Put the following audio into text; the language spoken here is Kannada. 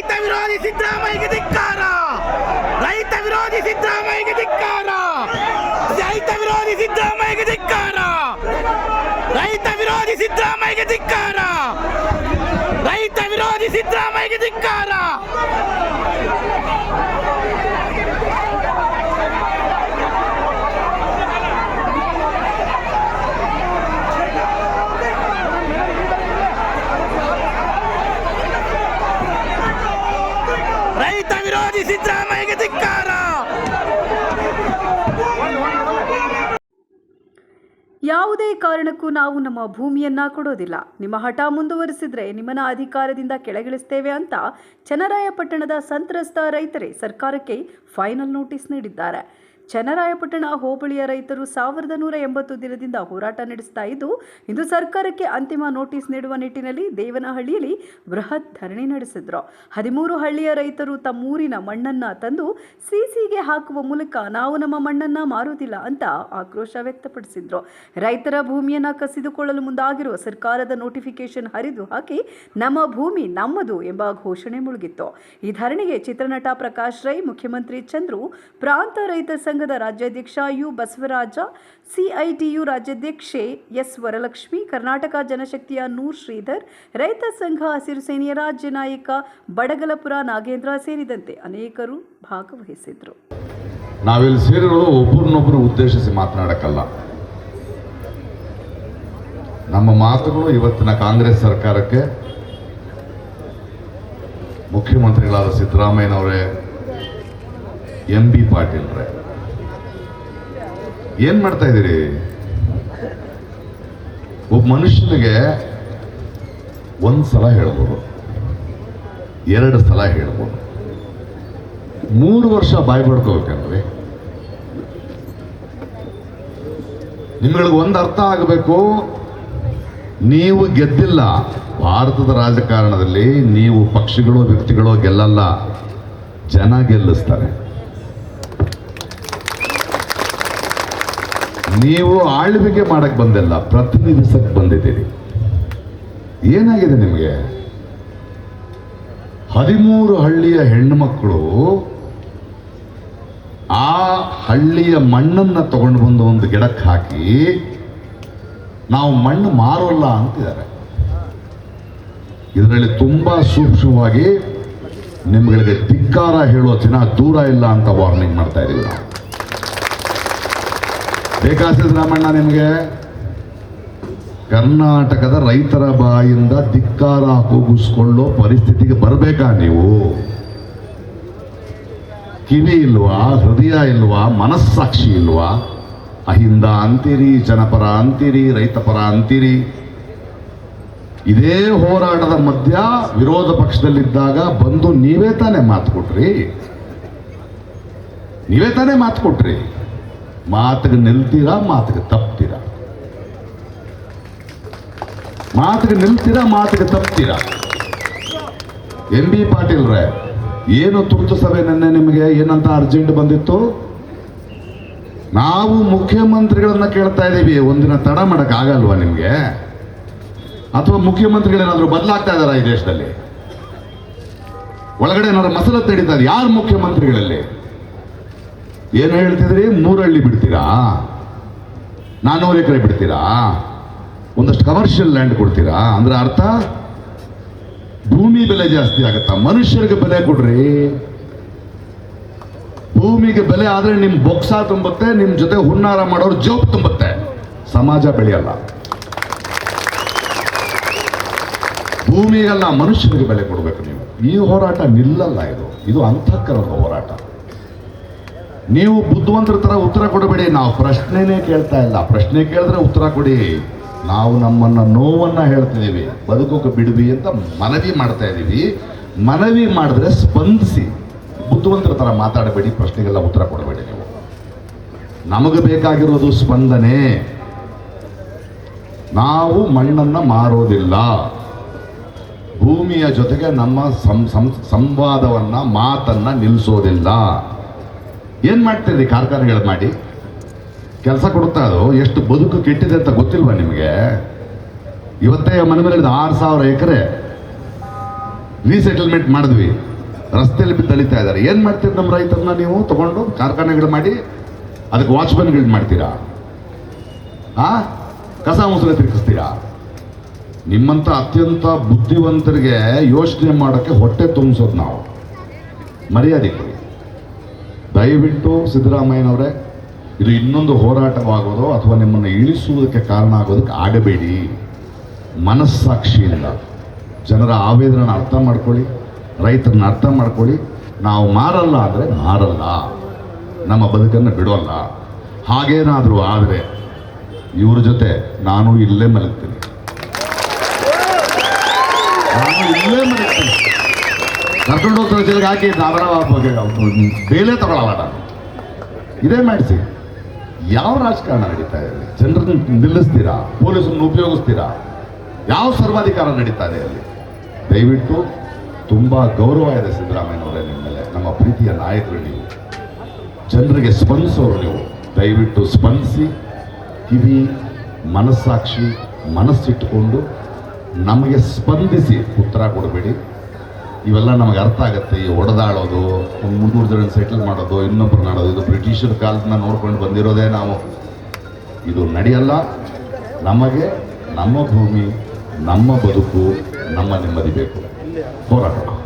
ರೈತ ವಿರೋಧಿ ಸಿದ್ದರಾಮಯ್ಯಗೆ ಧಿಕ್ಕಾರ ರೈತ ವಿರೋಧಿ ಸಿದ್ದರಾಮಯ್ಯಗೆ ಧಿಕ್ಕಾರ ರೈತ ವಿರೋಧಿ ಸಿದ್ದರಾಮಯ್ಯಗೆ ಧಿಕ್ಕಾರ ರೈತ ವಿರೋಧಿ ಸಿದ್ದರಾಮಯ್ಯಗೆ ಧಿಕ್ಕಾರ ರೈತ ವಿರೋಧಿ ಸಿದ್ದರಾಮಯ್ಯಗೆ ಧಿಕ್ಕಾರ ರೈತ ವಿರೋಧಿ ಸಿದ್ದರಾಮಯ್ಯಗೆ ಧಿಕ್ಕಾರ ಯಾವುದೇ ಕಾರಣಕ್ಕೂ ನಾವು ನಮ್ಮ ಭೂಮಿಯನ್ನ ಕೊಡೋದಿಲ್ಲ. ನಿಮ್ಮ ಹಠ ಮುಂದುವರಿಸಿದ್ರೆ ನಿಮ್ಮನ್ನ ಅಧಿಕಾರದಿಂದ ಕೆಳಗಿಳಿಸ್ತೇವೆ ಅಂತ ಚನ್ನರಾಯಪಟ್ಟಣದ ಸಂತ್ರಸ್ತ ರೈತರೇ ಸರ್ಕಾರಕ್ಕೆ ಫೈನಲ್ ನೋಟಿಸ್ ನೀಡಿದ್ದಾರೆ. ಚನ್ನರಾಯಪಟ್ಟಣ ಹೋಬಳಿಯ ರೈತರು ಸಾವಿರದ ನೂರ ಎಂಬತ್ತು ದಿನದಿಂದ ಹೋರಾಟ ನಡೆಸ್ತಾ ಇದ್ದು, ಇಂದು ಸರ್ಕಾರಕ್ಕೆ ಅಂತಿಮ ನೋಟಿಸ್ ನೀಡುವ ನಿಟ್ಟಿನಲ್ಲಿ ದೇವನಹಳ್ಳಿಯಲ್ಲಿ ಬೃಹತ್ ಧರಣಿ ನಡೆಸಿದ್ರು. ಹದಿಮೂರು ಹಳ್ಳಿಯ ರೈತರು ತಮ್ಮೂರಿನ ಮಣ್ಣನ್ನ ತಂದು ಸಿಸಿಗೆ ಹಾಕುವ ಮೂಲಕ ನಾವು ನಮ್ಮ ಮಣ್ಣನ್ನ ಮಾರುವುದಿಲ್ಲ ಅಂತ ಆಕ್ರೋಶ ವ್ಯಕ್ತಪಡಿಸಿದ್ರು. ರೈತರ ಭೂಮಿಯನ್ನ ಕಸಿದುಕೊಳ್ಳಲು ಮುಂದಾಗಿರುವ ಸರ್ಕಾರದ ನೋಟಿಫಿಕೇಶನ್ ಹರಿದು ಹಾಕಿ, ನಮ್ಮ ಭೂಮಿ ನಮ್ಮದು ಎಂಬ ಘೋಷಣೆ ಮುಳುಗಿತ್ತು. ಈ ಧರಣಿಗೆ ಚಿತ್ರನಟ ಪ್ರಕಾಶ್ ರೈ, ಮುಖ್ಯಮಂತ್ರಿ ಚಂದ್ರು, ಪ್ರಾಂತ ರೈತ ಸಂಘದ ರಾಜ್ಯಾಧ್ಯಕ್ಷ ಯು ಬಸವರಾಜ, ಸಿಐಟಿಯು ರಾಜ್ಯಾಧ್ಯಕ್ಷೆ ಎಸ್ ವರಲಕ್ಷ್ಮಿ, ಕರ್ನಾಟಕ ಜನಶಕ್ತಿಯ ನೂರ್ ಶ್ರೀಧರ್, ರೈತ ಸಂಘ ಹಸಿರು ಸೇನೆಯ ರಾಜ್ಯ ನಾಯಕ ಬಡಗಲಪುರ ನಾಗೇಂದ್ರ ಸೇರಿದಂತೆ ಅನೇಕರು ಭಾಗವಹಿಸಿದ್ರು ನಾವಿಲ್ಲಿ ಸೇರಿರೋದು ಒಬ್ಬರನ್ನೊಬ್ಬರು ಉದ್ದೇಶಿಸಿ ಮಾತನಾಡಕ್ಕಲ್ಲ. ನಮ್ಮ ಮಾತುಗಳು ಇವತ್ತಿನ ಕಾಂಗ್ರೆಸ್ ಸರ್ಕಾರಕ್ಕೆ ಮುಖ್ಯಮಂತ್ರಿಗಳಾದ ಸಿದ್ದರಾಮಯ್ಯನವರೇ, ಎಂ ಬಿ ಪಾಟೀಲ್ರೇ ಏನ್ ಮಾಡ್ತಾ ಇದ್ದೀರಿ? ಒಬ್ಬ ಮನುಷ್ಯನಿಗೆ ಒಂದು ಸಲ ಹೇಳ್ಬೋದು, ಎರಡು ಸಲ ಹೇಳ್ಬೋದು. ಮೂರು ವರ್ಷ ಬಾಯಿ ಪಡ್ಕೋಬೇಕಂದ್ರೆ ನಿಮ್ಗಳಿಗೆ ಒಂದು ಅರ್ಥ ಆಗಬೇಕು, ನೀವು ಗೆದ್ದಿಲ್ಲ. ಭಾರತದ ರಾಜಕಾರಣದಲ್ಲಿ ನೀವು ಪಕ್ಷಗಳು ವ್ಯಕ್ತಿಗಳು ಗೆಲ್ಲಲ್ಲ, ಜನ ಗೆಲ್ಲಿಸ್ತಾರೆ. ನೀವು ಆಳ್ವಿಕೆ ಮಾಡಕ್ ಬಂದಿಲ್ಲ, ಪ್ರತಿನಿಧಿಸಕ್ ಬಂದಿದ್ದೀರಿ. ಏನಾಗಿದೆ ನಿಮಗೆ? ಹದಿಮೂರು ಹಳ್ಳಿಯ ಹೆಣ್ಣುಮಕ್ಕಳು ಆ ಹಳ್ಳಿಯ ಮಣ್ಣನ್ನು ತಗೊಂಡು ಬಂದು ಒಂದು ಗಿಡಕ್ಕೆ ಹಾಕಿ, ನಾವು ಮಣ್ಣು ಮಾರೋಲ್ಲ ಅಂತಿದ್ದಾರೆ. ಇದರಲ್ಲಿ ತುಂಬಾ ಸೂಕ್ಷ್ಮವಾಗಿ ನಿಮ್ಗಳಿಗೆ ಧಿಕ್ಕಾರ ಹೇಳೋ ದಿನ ದೂರ ಇಲ್ಲ ಅಂತ ವಾರ್ನಿಂಗ್ ಮಾಡ್ತಾ ಇದೀವಿ ನಾವು. ಬೇಕಾ ರಾಮಣ್ಣ ನಿಮಗೆ ಕರ್ನಾಟಕದ ರೈತರ ಬಾಯಿಂದ ಧಿಕ್ಕಾರ ಕೂಗಿಸ್ಕೊಳ್ಳೋ ಪರಿಸ್ಥಿತಿಗೆ ಬರಬೇಕಾ ನೀವು? ಕಿವಿ ಇಲ್ವಾ? ಹೃದಯ ಇಲ್ವಾ? ಮನಸ್ಸಾಕ್ಷಿ ಇಲ್ವಾ? ಅಹಿಂದ ಅಂತೀರಿ, ಜನಪರ ಅಂತೀರಿ, ರೈತಪರ ಅಂತೀರಿ. ಇದೇ ಹೋರಾಟದ ಮಧ್ಯ ವಿರೋಧ ಪಕ್ಷದಲ್ಲಿದ್ದಾಗ ಬಂದು ನೀವೇ ತಾನೇ ಮಾತು ಕೊಟ್ರಿ. ನೀವೇ ತಾನೇ ಮಾತು ಕೊಟ್ರಿ. ಮಾತಿಗೆ ನಿಲ್ತೀರಾ, ಮಾತಿಗೆ ತಪ್ತೀರಾ? ಮಾತಿಗೆ ನಿಲ್ತೀರಾ, ಮಾತಿಗೆ ತಪ್ತೀರಾ? ಎಂ ಬಿ ಪಾಟೀಲ್ರೇ ಏನು ತುರ್ತು ಸಭೆ ನಿನ್ನೆ ನಿಮಗೆ? ಏನಂತ ಅರ್ಜೆಂಟ್ ಬಂದಿತ್ತು? ನಾವು ಮುಖ್ಯಮಂತ್ರಿಗಳನ್ನ ಕೇಳ್ತಾ ಇದ್ದೀವಿ. ಒಂದಿನ ತಡ ಮಾಡಕ್ ಆಗಲ್ವಾ ನಿಮಗೆ? ಅಥವಾ ಮುಖ್ಯಮಂತ್ರಿಗಳೇನಾದ್ರೂ ಬದಲಾಗ್ತಾ ಇದಾರ ಈ ದೇಶದಲ್ಲಿ? ಒಳಗಡೆ ಏನಾದ್ರು ಮಸಲ ತಡೀತಾರೆ ಯಾರು ಮುಖ್ಯಮಂತ್ರಿಗಳಲ್ಲಿ? ಏನು ಹೇಳ್ತಿದ್ರಿ? ಮೂರಳ್ಳಿ ಬಿಡ್ತೀರಾ? ನಾನ್ನೂರು ಎಕರೆ ಬಿಡ್ತೀರಾ? ಒಂದಷ್ಟು ಕಮರ್ಷಿಯಲ್ ಲ್ಯಾಂಡ್ ಕೊಡ್ತೀರಾ? ಅಂದ್ರೆ ಅರ್ಥ? ಭೂಮಿ ಬೆಲೆ ಜಾಸ್ತಿ ಆಗತ್ತಾ? ಮನುಷ್ಯರಿಗೆ ಬೆಲೆ ಕೊಡ್ರಿ. ಭೂಮಿಗೆ ಬೆಲೆ ಆದ್ರೆ ನಿಮ್ಮ ಬೊಕ್ಸ ತುಂಬುತ್ತೆ ನಿಮ್ಮ ಜೊತೆ ಹುನ್ನಾರ ಮಾಡೋರು ಜೋಬ್ ತುಂಬುತ್ತೆ. ಸಮಾಜ ಬೆಳೆಯಲ್ಲ. ಭೂಮಿಗೆಲ್ಲ ಮನುಷ್ಯರಿಗೆ ಬೆಲೆ ಕೊಡಬೇಕು ನೀವು. ಈ ಹೋರಾಟ ನಿಲ್ಲಲ್ಲ ಇದು. ಇದು ಅಂತಃಕರದ ಹೋರಾಟ. ನೀವು ಬುದ್ಧಿವಂತರ ಥರ ಉತ್ತರ ಕೊಡಬೇಡಿ. ನಾವು ಪ್ರಶ್ನೆನೇ ಕೇಳ್ತಾ ಇಲ್ಲ. ಪ್ರಶ್ನೆ ಕೇಳಿದ್ರೆ ಉತ್ತರ ಕೊಡಿ. ನಾವು ನಮ್ಮನ್ನ ನೋವನ್ನ ಹೇಳ್ತಿದ್ದೀವಿ. ಬದುಕೋಕೆ ಬಿಡುವಿ ಅಂತ ಮನವಿ ಮಾಡ್ತಾ ಇದ್ದೀವಿ. ಮನವಿ ಮಾಡಿದ್ರೆ ಸ್ಪಂದಿಸಿ. ಬುದ್ಧಿವಂತರ ಥರ ಮಾತಾಡಬೇಡಿ. ಪ್ರಶ್ನೆಗೆಲ್ಲ ಉತ್ತರ ಕೊಡಬೇಡಿ ನೀವು. ನಮಗೆ ಬೇಕಾಗಿರೋದು ಸ್ಪಂದನೆ. ನಾವು ಮಣ್ಣನ್ನ ಮಾರೋದಿಲ್ಲ. ಭೂಮಿಯ ಜೊತೆಗೆ ನಮ್ಮ ಸಂ ಸಂವಾದವನ್ನ, ಮಾತನ್ನ ನಿಲ್ಲಿಸೋದಿಲ್ಲ ಏನ್ ಮಾಡ್ತೀರಿ ಕಾರ್ಖಾನೆಗಳು ಮಾಡಿ. ಕೆಲಸ ಕೊಡುತ್ತಾ ಅದು? ಎಷ್ಟು ಬದುಕು ಕೆಟ್ಟಿದೆ ಅಂತ ಗೊತ್ತಿಲ್ವಾ ನಿಮಗೆ? ಇವತ್ತೇ ಮನೆ ಮೇಲೆ ಆರು ಸಾವಿರ ಎಕರೆ ರೀಸೆಟಲ್ಮೆಂಟ್ ಮಾಡಿದ್ವಿ. ರಸ್ತೆಯಲ್ಲಿ ಬಿದ್ದು ಅಳಿತಾ ಇದ್ದಾರೆ. ಏನು ಮಾಡ್ತೀರಿ ನಮ್ಮ ರೈತರನ್ನ ನೀವು? ತೊಗೊಂಡು ಕಾರ್ಖಾನೆಗಳು ಮಾಡಿ, ಅದಕ್ಕೆ ವಾಚ್ಮನ್ಗಳು ಮಾಡ್ತೀರಾ? ಆ? ಕಸ ಮುಸುರೆ ತಿರುಗಿಸ್ತೀರಾ? ನಿಮ್ಮಂಥ ಅತ್ಯಂತ ಬುದ್ಧಿವಂತರಿಗೆ ಯೋಚನೆ ಮಾಡೋಕ್ಕೆ ಹೊಟ್ಟೆ ತುಂಬಿಸೋದು ನಾವು. ಮರ್ಯಾದೆ ದಯವಿಟ್ಟು ಸಿದ್ದರಾಮಯ್ಯನವರೇ, ಇದು ಇನ್ನೊಂದು ಹೋರಾಟವಾಗೋದು ಅಥವಾ ನಿಮ್ಮನ್ನು ಇಳಿಸುವುದಕ್ಕೆ ಕಾರಣ ಆಗೋದಕ್ಕೆ ಆಗಬೇಡಿ ಮನಸ್ಸಾಕ್ಷಿಯಿಂದ ಜನರ ಆವೇದನ ಅರ್ಥ ಮಾಡ್ಕೊಳ್ಳಿ, ರೈತರನ್ನ ಅರ್ಥ ಮಾಡ್ಕೊಳ್ಳಿ. ನಾವು ಮಾರಲ್ಲ ಅಂದರೆ ಮಾರಲ್ಲ. ನಮ್ಮ ಬದುಕನ್ನು ಬಿಡೋಲ್ಲ. ಹಾಗೇನಾದರೂ ಆದರೆ ಇವ್ರ ಜೊತೆ ನಾನು ಇಲ್ಲೇ ಮಲಗ್ತೀನಿ ನಾನು ಇಲ್ಲೇ ಮಲಗ್ತೀನಿ ಕರ್ಕೊಂಡು ಹೋಗ್ತಾರೆ ಜೊತೆಗೆ ಹಾಕಿ ನಾವರ ಬೇಲೆ ತಗೊಳ್ಳಲ್ಲ ನಾನು ಇದೇ ಮಾಡಿಸಿ. ಯಾವ ರಾಜಕಾರಣ ನಡೀತಾ ಇದೆ ಜನರನ್ನು ನಿಲ್ಲಿಸ್ತೀರಾ? ಪೊಲೀಸನ್ನು ಉಪಯೋಗಿಸ್ತೀರಾ? ಯಾವ ಸರ್ವಾಧಿಕಾರ ನಡೀತಾ ಇದೆ ಅಲ್ಲಿ? ದಯವಿಟ್ಟು ತುಂಬ ಗೌರವ ಇದೆ ಸಿದ್ದರಾಮಯ್ಯನವರೇ ನಿಮ್ಮ ಮೇಲೆ. ನಮ್ಮ ಪ್ರೀತಿಯ ನಾಯಕರು ನೀವು. ಜನರಿಗೆ ಸ್ಪಂದಿಸೋರು ನೀವು. ದಯವಿಟ್ಟು ಸ್ಪಂದಿಸಿ, ಕಿವಿ, ಮನಸ್ಸಾಕ್ಷಿ, ಮನಸ್ಸಿಟ್ಟುಕೊಂಡು ನಮಗೆ ಸ್ಪಂದಿಸಿ ಉತ್ತರ ಕೊಡಬೇಡಿ. ಇವೆಲ್ಲ ನಮಗೆ ಅರ್ಥ ಆಗುತ್ತೆ. ಈ ಒಡೆದಾಡೋದು ಒಂದು ಮುನ್ನೂರು ಜನ ಸೆಟ್ಲ್ ಮಾಡೋದು ಇನ್ನೊಬ್ಬರು ನಾಡೋದು. ಇದು ಬ್ರಿಟಿಷರ ಕಾಲದಿಂದ ನೋಡ್ಕೊಂಡು ಬಂದಿರೋದೇ ನಾವು. ಇದು ನಡೆಯಲ್ಲ. ನಮಗೆ ನಮ್ಮ ಭೂಮಿ, ನಮ್ಮ ಬದುಕು, ನಮ್ಮ ನೆಮ್ಮದಿ ಬೇಕು. ಹೋರಾಟ.